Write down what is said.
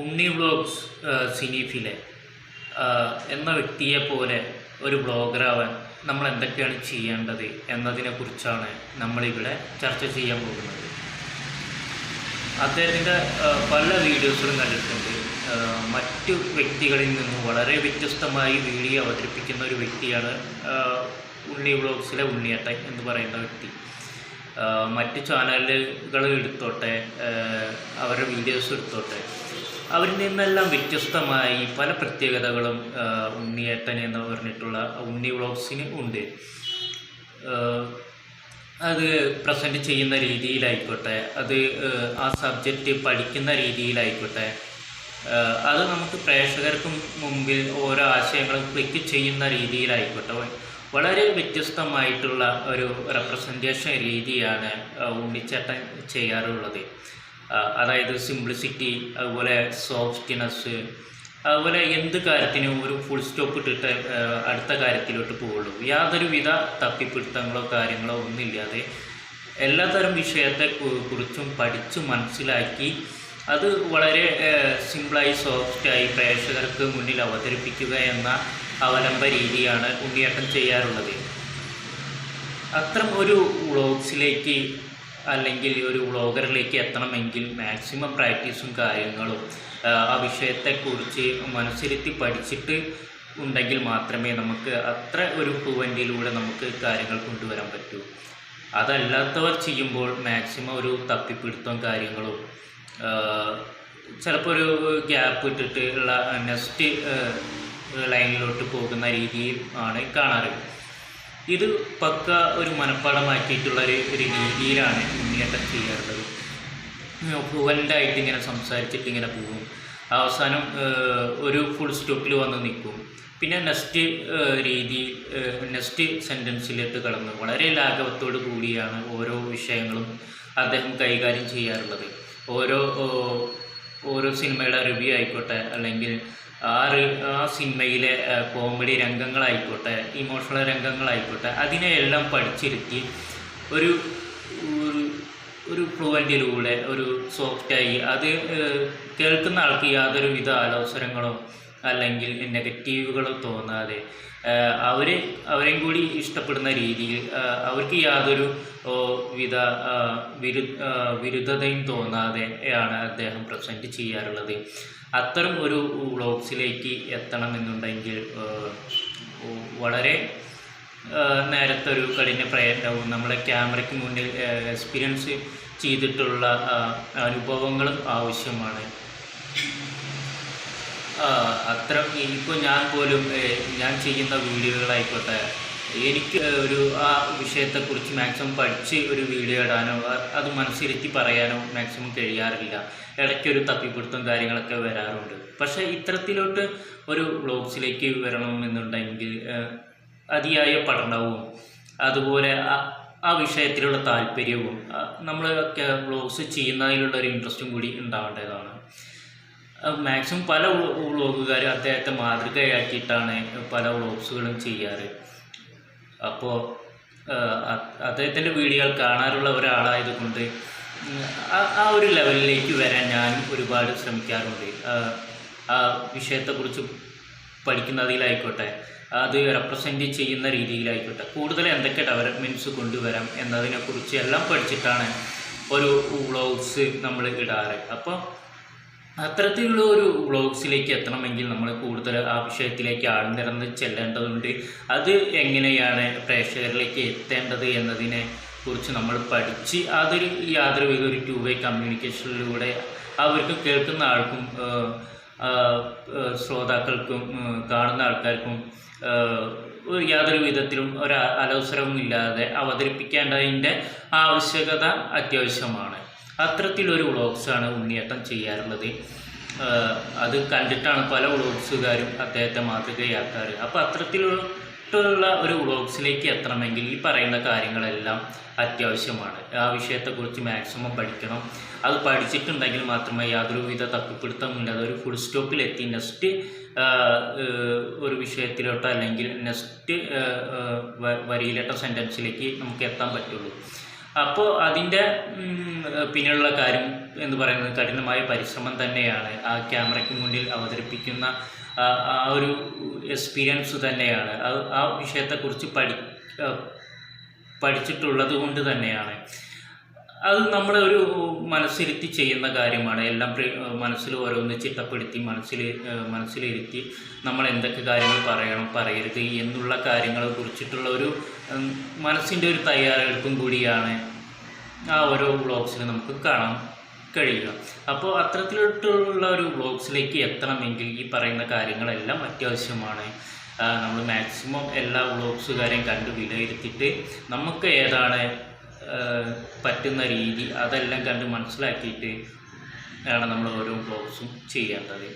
ഉണ്ണി vlogs സിനിഫിലെ എന്ന വ്യക്തിയെ പോലെ ഒരു ബ്ലോഗറാവാൻ നമ്മൾ എന്തൊക്കെയാണ് ചെയ്യേണ്ടത് എന്നതിനെക്കുറിച്ചാണ് നമ്മളിവിടെ ചർച്ച ചെയ്യാൻ പോകുന്നത്. അദ്ദേഹത്തിന്റെ പല വീഡിയോസുകളും കണ്ടിട്ടുണ്ട്. മറ്റു വ്യക്തികളിൽ നിന്നും വളരെ വ്യത്യസ്തമായി വീഡിയോ അവതരിപ്പിക്കുന്ന ഒരു വ്യക്തിയാണ് ഉണ്ണി വ്ളോഗ്സിലെ ഉണ്ണിയേട്ടൻ എന്ന് പറയുന്ന വ്യക്തി. മറ്റ് ചാനലുകൾ എടുത്തോട്ടെ അവരുടെ വീഡിയോസ് എടുത്തോട്ടെ അവരിൽ നിന്നെല്ലാം വ്യത്യസ്തമായി പല പ്രത്യേകതകളും ഉണ്ണിയേട്ടൻ എന്ന് പറഞ്ഞിട്ടുള്ള ഉണ്ണി വ്ളോഗ്സിന് ഉണ്ട്. അത് പ്രസന്റ് ചെയ്യുന്ന രീതിയിലായിക്കോട്ടെ അത് ആ സബ്ജക്റ്റ് പഠിക്കുന്ന രീതിയിലായിക്കോട്ടെ അത് നമുക്ക് പ്രേക്ഷകർക്ക് മുമ്പിൽ ഓരോ ആശയങ്ങളും ക്ലിക്ക് ചെയ്യുന്ന രീതിയിലായിക്കോട്ടെ. വളരെ വ്യത്യസ്തമായിട്ടുള്ള ഒരു റെപ്രസെന്റേഷൻ രീതിയാണ് ഉണ്ണിച്ചേട്ടൻ ചെയ്യാറുള്ളത്. അതായത് സിംപ്ലിസിറ്റി അതുപോലെ സോഫ്റ്റ്നെസ് അതുപോലെ എന്ത് കാര്യത്തിനും ഒരു ഫുൾ സ്റ്റോപ്പ് ഇട്ടിട്ട് അടുത്ത കാര്യത്തിലോട്ട് പോവുള്ളൂ യാതൊരുവിധ തപ്പിപ്പിടുത്തങ്ങളോ കാര്യങ്ങളോ ഒന്നുമില്ലാതെ എല്ലാതരം വിഷയത്തെ കുറിച്ചും പഠിച്ചു മനസ്സിലാക്കി അത് വളരെ സിമ്പിളായി സോഫ്റ്റായി പ്രേക്ഷകർക്ക് മുന്നിൽ അവതരിപ്പിക്കുക എന്ന അവലംബ രീതിയാണ് ഉണ്ണിയേട്ടൻ ചെയ്യാറുള്ളത്. അത്തരം ഒരു വ്ളോഗ്സിലേക്ക് അല്ലെങ്കിൽ ഒരു വ്ളോഗറിലേക്ക് എത്തണമെങ്കിൽ മാക്സിമം പ്രാക്ടീസും കാര്യങ്ങളും ആ, വിഷയത്തെക്കുറിച്ച് മനസ്സിരുത്തി പഠിച്ചിട്ട് ഉണ്ടെങ്കിൽ മാത്രമേ നമുക്ക് അത്ര ഒരു ഫ്ലുവന്റിലൂടെ നമുക്ക് കാര്യങ്ങൾ കൊണ്ടുവരാൻ പറ്റൂ. അതല്ലാത്തവർ ചെയ്യുമ്പോൾ മാക്സിമം ഒരു തപ്പിപ്പിടുത്തവും കാര്യങ്ങളും ചിലപ്പോൾ ഒരു ഗ്യാപ്പ് ഇട്ടിട്ട് ഉള്ള നെക്സ്റ്റ് ലൈനിലോട്ട് പോകുന്ന രീതിയിൽ ആണ് കാണാറ്. ഇത് പക്ക ഒരു മനപ്പാടമാക്കിയിട്ടുള്ള ഒരു രീതിയിലാണ് ഉണ്ണിയേട്ടൻ ചെയ്യാറുള്ളത്. ഫ്ലുവന്റായിട്ട് ഇങ്ങനെ സംസാരിച്ചിട്ട് ഇങ്ങനെ പോകും. അവസാനം ഒരു ഫുൾ സ്റ്റോപ്പിൽ വന്ന് നിൽക്കും. പിന്നെ നെക്സ്റ്റ് രീതി നെക്സ്റ്റ് സെന്റൻസിലേക്ക് കടന്ന്. വളരെ ലാഘവത്തോടു കൂടിയാണ് ഓരോ വിഷയങ്ങളും അദ്ദേഹം കൈകാര്യം ചെയ്യാറുള്ളത്. ഓരോ ഓരോ സിനിമയുടെ റിവ്യൂ ആയിക്കോട്ടെ അല്ലെങ്കിൽ ആ ആ സിനിമയിലെ കോമഡി രംഗങ്ങളായിക്കോട്ടെ ഇമോഷണൽ രംഗങ്ങളായിക്കോട്ടെ അതിനെയെല്ലാം പഠിച്ചിരുത്തി ഒരു ഒരു ഫ്ലുവന്റിലൂടെ ഒരു സോഫ്റ്റായി അത് കേൾക്കുന്ന ആൾക്ക് യാതൊരു വിധ ആലോചനകളോ അല്ലെങ്കിൽ നെഗറ്റീവുകളോ തോന്നാതെ അവർ അവരെ അവരെയും കൂടി ഇഷ്ടപ്പെടുന്ന രീതിയിൽ അവർക്ക് യാതൊരു വിധ വിരു വിരുദ്ധതയും തോന്നാതെയാണ് അദ്ദേഹം പ്രസന്റ് ചെയ്യാറുള്ളത്. അത്തരം ഒരു വ്ളോഗ്സിലേക്ക് എത്തണമെന്നുണ്ടെങ്കിൽ വളരെ നേരത്തെ ഒരു കഠിന പ്രയത്നവും നമ്മളെ ക്യാമറയ്ക്ക് മുന്നിൽ എക്സ്പീരിയൻസ് ചെയ്തിട്ടുള്ള അനുഭവങ്ങളും ആവശ്യമാണ്. അത്ര ഇപ്പോൾ ഞാൻ പോലും ഞാൻ ചെയ്യുന്ന വീഡിയോകളായിക്കോട്ടെ എനിക്ക് ഒരു ആ വിഷയത്തെക്കുറിച്ച് മാക്സിമം പഠിച്ച് ഒരു വീഡിയോ ഇടാനോ അത് മനസ്സിരുത്തി പറയാനോ മാക്സിമം കഴിയാറില്ല. ഇടയ്ക്കൊരു തപ്പിപ്പിടുത്തം കാര്യങ്ങളൊക്കെ വരാറുണ്ട്. പക്ഷേ ഇത്തരത്തിലോട്ട് ഒരു വ്ളോഗ്സിലേക്ക് വരണമെന്നുണ്ടെങ്കിൽ അതിയായ പഠനവും അതുപോലെ ആ- വിഷയത്തിലുള്ള താല്പര്യവും നമ്മളൊക്കെ വ്ളോഗ്സ് ചെയ്യുന്നതിലുള്ള ഒരു ഇൻട്രസ്റ്റും കൂടി ഉണ്ടാവേണ്ടതാണ്. മാക്സിമം പല വ്ളോഗുകാരും അദ്ദേഹത്തെ മാതൃകയാക്കിയിട്ടാണ് പല വ്ളോഗ്സുകളും ചെയ്യാറ്. അപ്പോൾ അദ്ദേഹത്തിന്റെ വീഡിയോകൾ കാണാറുള്ള ഒരാളായതുകൊണ്ട് ആ- ഒരു ലെവലിലേക്ക് വരാൻ ഞാൻ ഒരുപാട് ശ്രമിക്കാറുണ്ട്. ആ, വിഷയത്തെക്കുറിച്ച് പഠിക്കുന്നതിലായിക്കോട്ടെ അത് റെപ്രസെന്റ് ചെയ്യുന്ന രീതിയിലായിക്കോട്ടെ കൂടുതൽ എന്തൊക്കെ ഡെവലപ്മെന്റ്സ് കൊണ്ടുവരാം എന്നതിനെക്കുറിച്ച് എല്ലാം പഠിച്ചിട്ടാണ് ഒരു വ്ളോഗ്സ് നമ്മൾ ഇടാറ്. അപ്പോൾ അത്തരത്തിലുള്ള ഒരു വ്ളോഗ്സിലേക്ക് എത്തണമെങ്കിൽ നമ്മൾ കൂടുതൽ ആ വിഷയത്തിലേക്ക് ആഴ്ന്നിറന്ന് ചെല്ലേണ്ടതുണ്ട്. അത് എങ്ങനെയാണ് പ്രേക്ഷകരിലേക്ക് എത്തേണ്ടത് എന്നതിനെ കുറിച്ച് നമ്മൾ പഠിച്ച് അതൊരു യാതൊരു വിധ ഒരു ടു വേ കമ്മ്യൂണിക്കേഷനിലൂടെ അവർക്ക് കേൾക്കുന്ന ആൾക്കും ശ്രോതാക്കൾക്കും കാണുന്ന ആൾക്കാർക്കും യാതൊരു വിധത്തിലും ഒരു അലവസരവും ഇല്ലാതെ അവതരിപ്പിക്കേണ്ടതിന്റെ ആവശ്യകത അത്യാവശ്യമാണ്. അത്തരത്തിലൊരു വ്ളോഗ്സാണ് ഉണ്ണിയേട്ടൻ ചെയ്യാറുള്ളത്. അത് കണ്ടിട്ടാണ് പല വ്ളോഗ്സുകാരും അദ്ദേഹത്തെ മാതൃകയാക്കാറ്. അപ്പോൾ അത്തരത്തിലുള്ള ഒരു വ്ളോഗ്സിലേക്ക് എത്തണമെങ്കിൽ ഈ പറയുന്ന കാര്യങ്ങളെല്ലാം അത്യാവശ്യമാണ്. ആ വിഷയത്തെക്കുറിച്ച് മാക്സിമം പഠിക്കണം. അത് പഠിച്ചിട്ടുണ്ടെങ്കിൽ മാത്രമേ യാതൊരുവിധ തപ്പിപ്പിടുത്തമില്ലാതെ ഒരു ഫുൾ സ്റ്റോപ്പിലെത്തി നെക്സ്റ്റ് ഒരു വിഷയത്തിലോട്ടോ അല്ലെങ്കിൽ നെക്സ്റ്റ് വരിയിലോട്ടോ സെന്റൻസിലേക്ക് നമുക്ക് എത്താൻ പറ്റുള്ളൂ. അപ്പോൾ അതിന്റെ പിന്നിലുള്ള കാര്യം എന്ന് പറയുന്നത് കഠിനമായ പരിശ്രമം തന്നെയാണ്. ആ ക്യാമറയ്ക്ക് മുന്നിൽ അവതരിപ്പിക്കുന്ന ആ ഒരു എക്സ്പീരിയൻസ് തന്നെയാണ്. ആ വിഷയത്തെക്കുറിച്ച് പഠി പഠിച്ചിട്ടുള്ളത് കൊണ്ട് തന്നെയാണ്. അത് നമ്മുടെ ഒരു മനസ്സിരുത്തി ചെയ്യുന്ന കാര്യമാണ്. എല്ലാം മനസ്സിൽ ഓരോന്ന് ചിട്ടപ്പെടുത്തി മനസ്സിൽ മനസ്സിലിരുത്തി നമ്മൾ എന്തൊക്കെ കാര്യങ്ങൾ പറയണം പറയരുത് എന്നുള്ള കാര്യങ്ങളെ കുറിച്ചിട്ടുള്ള ഒരു മനസ്സിന്റെ ഒരു തയ്യാറെടുപ്പും കൂടിയാണ് ആ ഓരോ വ്ളോഗ്സിൽ നമുക്ക് കാണാൻ കഴിയുക. അപ്പോൾ അത്തരത്തിലുള്ള ഒരു വ്ളോഗ്സിലേക്ക് എത്തണമെങ്കിൽ ഈ പറയുന്ന കാര്യങ്ങളെല്ലാം അത്യാവശ്യമാണ്. നമ്മൾ മാക്സിമം എല്ലാ വ്ളോഗ്സുകാരെയും കണ്ട് വിലയിരുത്തിയിട്ട് നമുക്ക് ഏതാണ് പറ്റുന്ന രീതി അതെല്ലാം കണ്ട് മനസ്സിലാക്കിയിട്ട് ആണ് നമ്മൾ ഓരോ ബ്ലോഗ്സും ചെയ്യേണ്ടത്.